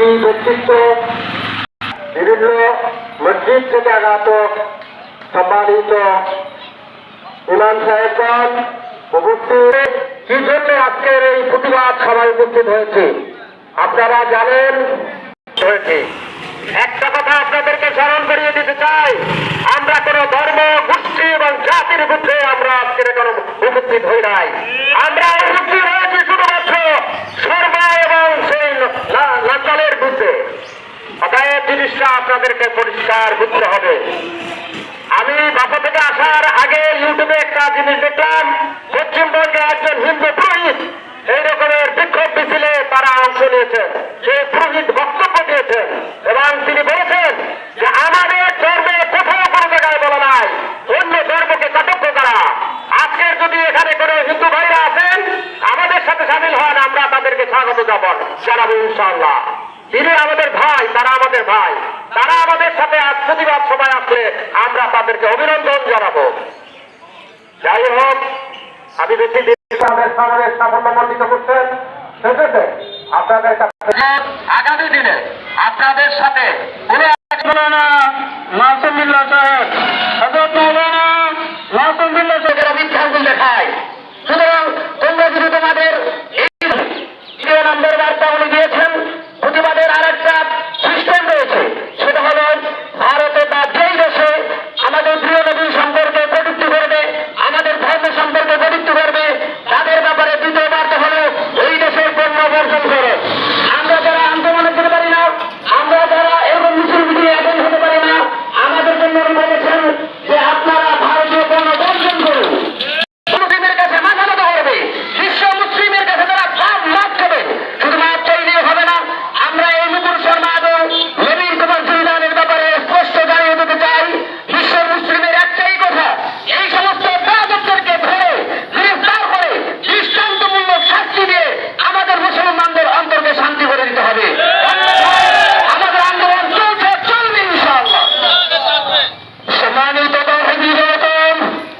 Committee ব্যক্তিত্ব বিভিন্ন মসজিদ থেকে আগত সম্মানিত ইমাম সাহেবগণ উপস্থিত কি জন্য আজকের এই প্রতিবাদ সবাই উপস্থিত হয়েছে আপনারা জানেন হয়েছে একটা কথা আপনাদেরকে স্মরণ করিয়ে দিতে চাই আমরা কোন ধর্ম, গোষ্ঠী এবং জাতির বিরুদ্ধে আমরা আজকের কোনো উপস্থিত হই নাই। আমরা জিনিসটা আপনাদেরকে পরিষ্কার বুঝতে হবে। আমি বাসা থেকে আসার আগে ইউটিউবে একটা জিনিস দেখলাম পশ্চিমবঙ্গে একজন হিন্দু পুরোহিত, এই রকমের বিক্ষোভ মিছিলে তারা অংশ নিয়েছেন। সেই পুরোহিত বক্তব্য দিয়েছেন এবং তিনি বলেছেন যে, আমাদের ধর্মে কোথাও কোনো জায়গায় বলা নাই, অন্য ধর্মকে কটাক্ষ করা। আজকের যদি এখানে কোনো হিন্দু ভাইরা আছেন, আমাদের সাথে সামিল হন, আমরা তাদেরকে স্বাগত জানাব ইনশাআল্লাহ। তিনি আমাদের ভাই, তারা আমাদের ভাই। তারা আমাদের সাথে আজ সভায় আসলে আমরা তাদেরকে অভিনন্দন জানাব। যাই হোক, আমি বেশি আপনাদের দিনে আপনাদের সাথে